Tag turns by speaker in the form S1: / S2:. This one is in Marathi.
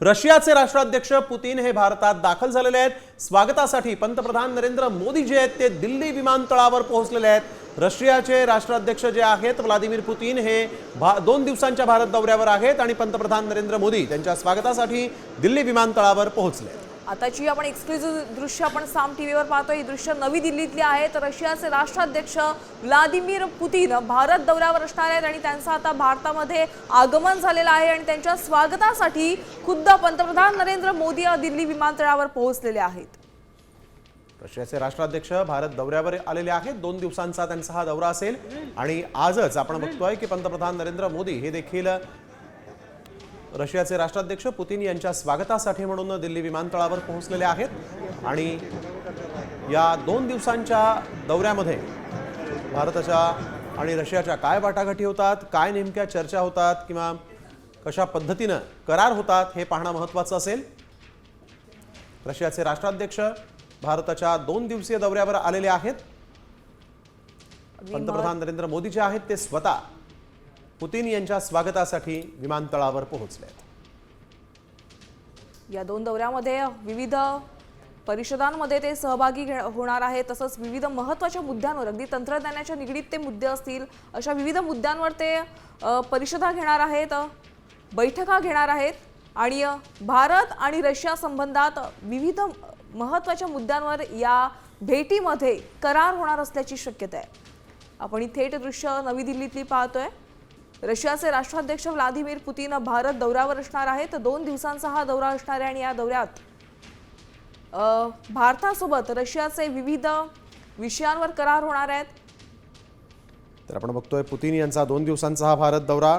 S1: रशियाचे राष्ट्राध्यक्ष पुतीन हे भारतात दाखल झालेले आहेत. स्वागतासाठी पंतप्रधान नरेंद्र मोदी जे आहेत ते दिल्ली विमानतळावर पोहोचलेले आहेत. रशियाचे राष्ट्राध्यक्ष जे आहेत व्लादिमीर पुतीन हे भा दोन दिवसांच्या भारत दौऱ्यावर आहेत आणि पंतप्रधान नरेंद्र मोदी त्यांच्या स्वागतासाठी दिल्ली विमानतळावर पोहोचले आहेत.
S2: आताची आपण एक्सक्लुझिव्ह दृश्य आपण साम टीव्हीवर पाहतो ही दृश्य नवी दिल्लीतली आहेत रशियाचे राष्ट्राध्यक्ष व्लादिमीर पुतीन भारत दौऱ्यावर असणार आहेत आणि त्यांचं आता भारतामध्ये आगमन झालेलं आहे आणि त्यांच्या स्वागतासाठी खुद्द पंतप्रधान नरेंद्र मोदी या दिल्ली विमानतळावर पोहोचलेले आहेत.
S1: रशियाचे राष्ट्राध्यक्ष भारत दौऱ्यावर आलेले आहेत. दोन दिवसांचा त्यांचा हा दौरा असेल. आणि आजच आपण बघतोय की पंतप्रधान नरेंद्र मोदी हे देखील रशियाचे राष्ट्राध्यक्ष पुतीन यांच्या स्वागतासाठी म्हणून दिल्ली विमानतळावर पोहोचलेले आहेत. आणि या दोन दिवसांच्या दौऱ्यामध्ये भारताच्या आणि रशियाच्या काय वाटाघाटी होतात काय नेमक्या चर्चा होतात किंवा कशा पद्धतीनं करार होतात हे पाहणं महत्त्वाचं असेल. रशियाचे राष्ट्राध्यक्ष भारताच्या दोन दिवसीय दौऱ्यावर आलेले आहेत. पंतप्रधान नरेंद्र मोदी जे आहेत ते स्वतः पुतीन यांच्या स्वागतासाठी विमानतळावर पोहोचले. आहेत
S2: या दोन दौऱ्यामध्ये विविध परिषदांमध्ये ते सहभागी घे- होणार आहेत तसंच विविध महत्त्वाच्या मुद्द्यांवर अगदी तंत्रज्ञानाच्या निगडीत ते मुद्दे असतील अशा विविध मुद्द्यांवर ते परिषदा घेणार आहेत बैठका घेणार आहेत आणि भारत आणि रशिया संबंधात विविध महत्त्वाच्या मुद्द्यांवर या भेटीमध्ये करार होणार असल्याची शक्यता आहे. आपण ही थेट दृश्य नवी दिल्लीतली पाहतोय. रशियाचे राष्ट्राध्यक्ष व्लादिमीर पुतीन भारत दौऱ्यावर असणार आहेत दोन दिवसांचा हा दौरा असणार आहे आणि या दौऱ्यात भारतासोबत रशियाचे विविध विषयांवर करार होणार आहेत.
S1: तर आपण बघतोय पुतीन यांचा दोन दिवसांचा हा भारत दौरा.